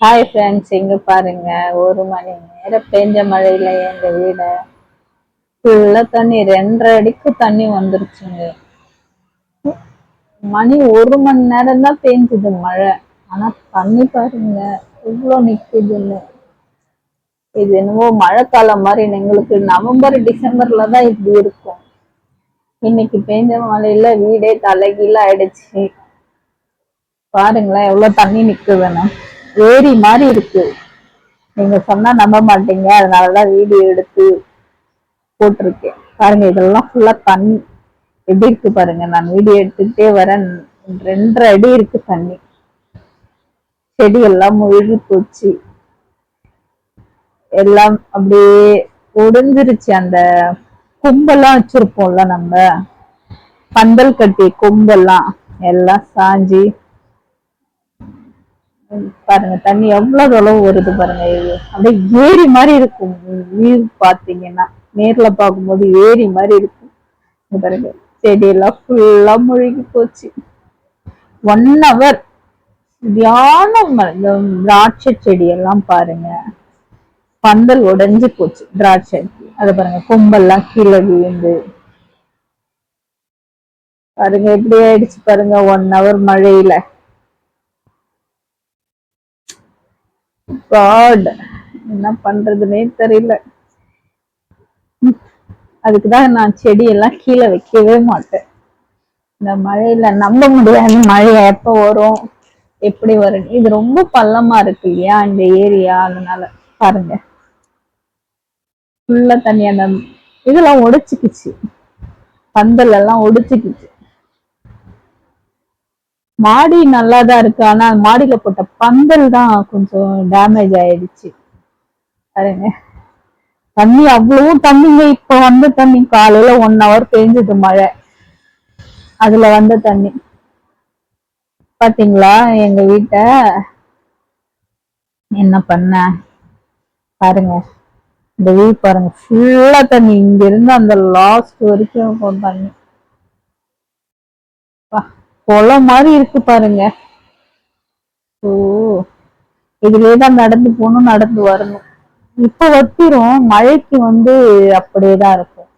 Hi friends இங்க பாருங்க. ஒரு மணி நேரம் பெஞ்ச மழையில எங்க வீட ஃபுல்லா தண்ணி ரெண்டரை அடிக்கு தண்ணி வந்துருச்சுங்க. மணி ஒரு மணி நேரம் தான் பெஞ்சது மழை. ஆனா தண்ணி பாருங்க இவ்வளோ நிக்குதுன்னு. இது என்னவோ மழைக்காலம் மாதிரி எங்களுக்கு நவம்பர் டிசம்பர்ல தான் இப்படி இருக்கும். இன்னைக்கு பெஞ்ச மழையில வீடே தலைகீழ ஆயிடுச்சு. பாருங்களேன் எவ்வளவு தண்ணி நிக்குதுன்னு. ஏரி மாதிரி இருக்கு. நீங்க சொன்னா நம்ப மாட்டீங்க. அதனாலதான் வீடியோ எடுத்து போட்டிருக்கேன். பாருங்க இதெல்லாம் ஃபுல்லா தண்ணி. எப்படி இருக்கு பாருங்க நான் வீடியோ எடுத்துக்கிட்டே வரேன். ரெண்டரை அடி இருக்கு தண்ணி. செடி எல்லாம் முழுகி போச்சு. எல்லாம் அப்படியே ஒடிஞ்சிருச்சு அந்த கொம்பெல்லாம் வச்சிருப்போம்ல நம்ம. பந்தல் கட்டி கொம்பெல்லாம் எல்லாம் சாஞ்சி பாருங்க தண்ணி எவ்வளவு தொலைவு வருது பாருங்க அப்படியே ஏரி மாதிரி இருக்கும். வியூ பாத்தீங்கன்னா நேர்ல பார்க்கும்போது ஏரி மாதிரி இருக்கும். பாருங்க செடியெல்லாம் ஃபுல்லா முழுகி போச்சு. ஒன் ஹவர் தியானம் இந்த திராட்சை செடி எல்லாம் பாருங்க. பந்தல் உடைஞ்சு போச்சு திராட்சை. அதை பாருங்க கொம்பெல்லாம் கீழே விழுந்து. பாருங்க எப்படி ஆயிடுச்சு பாருங்க ஒன் ஹவர் மழையில. காட் என்ன பண்றதுன்னே தெரியல. அதுக்குதான் நான் செடி எல்லாம் கீழே வைக்கவே மாட்டேன். இந்த மழையில நம்ப முடியாது மழை எப்ப வரும் எப்படி வரும் இது ரொம்ப பள்ளமா இருக்கு இல்லையா இந்த ஏரியா அதனால பாருங்க. ஃபுல்லா தண்ணி அந்த இதெல்லாம் உடைச்சுக்குச்சு பந்தல் எல்லாம் உடைச்சுக்குச்சு மாடி நல்லா தான் இருக்கு ஆனா மாடியில போட்ட பந்தல் தான் கொஞ்சம் டேமேஜ் ஆயிடுச்சு. பாருங்க. தண்ணி அவ்வளவும் தண்ணிங்க இப்ப வந்த தண்ணி காலையில ஒன் ஹவர் பெஞ்சது மழை. அதுல வந்த தண்ணி. பாத்தீங்களா எங்க வீட்டை? என்ன பண்ண? பாருங்க. இந்த வீ பாருங்க. ஃபுல்லா தண்ணி. இங்க இருந்து அந்த லாஸ்ட் வரைக்கும் தண்ணி. குளம் மாதிரி இருக்கு பாருங்க. ஓ இதுலயேதான் நடந்து போகணும் நடந்து வரணும். இப்ப வத்திரும் மழைக்கு வந்து அப்படியேதான் இருக்கும்.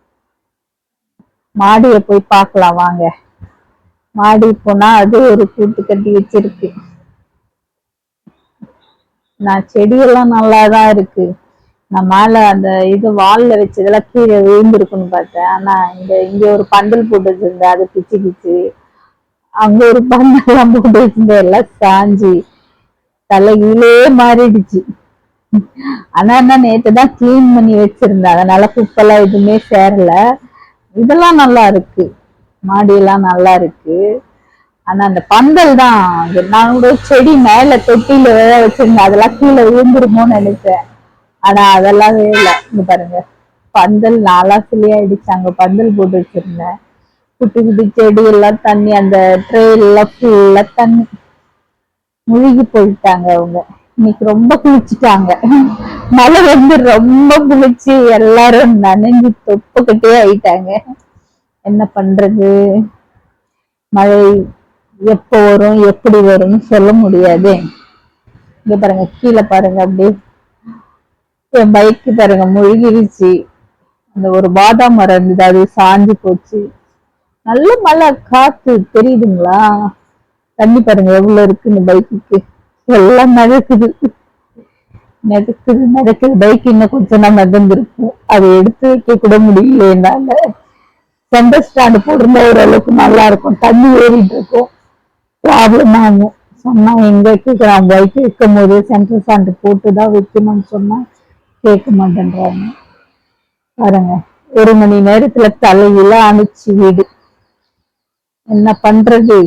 மாடிய போய் பார்க்கலாம் வாங்க. மாடி போனா அது ஒரு கூட்டு கட்டி வச்சிருக்கு. நான் செடியெல்லாம் நல்லாதான் இருக்கு. நான் மேல அந்த இது வால்ல வச்சதெல்லாம் கீழே விழுந்திருக்குன்னு பார்த்தேன். ஆனா இங்க இங்க ஒரு பந்தல் போட்டு வச்சிருந்தேன் அது பிச்சு பிச்சு. அங்க ஒரு பந்தெல்லாம் போட்டு வச்சிருந்த எல்லாம் சாஞ்சி தலையிலே மாறிடுச்சு. ஆனா என்ன நேற்று தான் கிளீன் பண்ணி வச்சிருந்தேன். அதனால குப்பெல்லாம் எதுவுமே சேரல. இதெல்லாம் நல்லா இருக்கு. மாடியெல்லாம் நல்லா இருக்கு. ஆனா அந்த பந்தல் தான் நான் கூட செடி மேல தொட்டியில வேற வச்சிருந்தேன். அதெல்லாம் கீழே விழுந்துருமோன்னு நினைச்சேன். ஆனா அதெல்லாம் வேலை. இங்க பாருங்க. பந்தல் நாலா சிலையாயிடுச்சு. அங்க பந்தல் போட்டு வச்சிருந்தேன். குட்டி குட்டி செடி எல்லாம் தண்ணி அந்த ட்ரே எல்லாம் ஃபுல்லா தண்ணி. முழுகி போயிட்டாங்க அவங்க. இன்னைக்கு ரொம்ப குளிச்சுட்டாங்க. மழை வந்து ரொம்ப குளிச்சு எல்லாரும் நனைஞ்சு தொப்புக்கிட்டே ஆயிட்டாங்க. என்ன பண்றது? மழை எப்போ வரும் எப்படி வரும்னு சொல்ல முடியாது. இங்க பாருங்க கீழே பாருங்க அப்படியே என் பைக்கு பாருங்க முழுகிருச்சு. அந்த ஒரு பாதாம் மரம் இருந்தது அது சாஞ்சு போச்சு. நல்ல மழை காத்து தெரியுதுங்களா? தண்ணி பாருங்க எவ்வளவு இருக்கு இந்த பைக்குக்கு? எல்லாம் நடக்குது நடக்குது நடக்குது பைக் இன்னும் கொஞ்சம் தான் நடந்திருக்கும் அதை எடுத்து வைக்க கூட முடியல என்னால. சென்டர் ஸ்டாண்டு போட்டிருந்தா ஓரளவுக்கு நல்லா இருக்கும். தண்ணி ஏறிட்டு இருக்கும். ப்ராப்ளம் ஆகும். சொன்னா எங்க கேட்கிறான் பைக் வைக்கும் போது சென்டர் ஸ்டாண்டு போட்டு தான் வைக்கணும்னு சொன்னா கேட்க மாட்டேன்றாங்க. பாருங்க ஒரு மணி நேரத்துல தலையில அனுச்சு வீடு. என்ன பண்றது?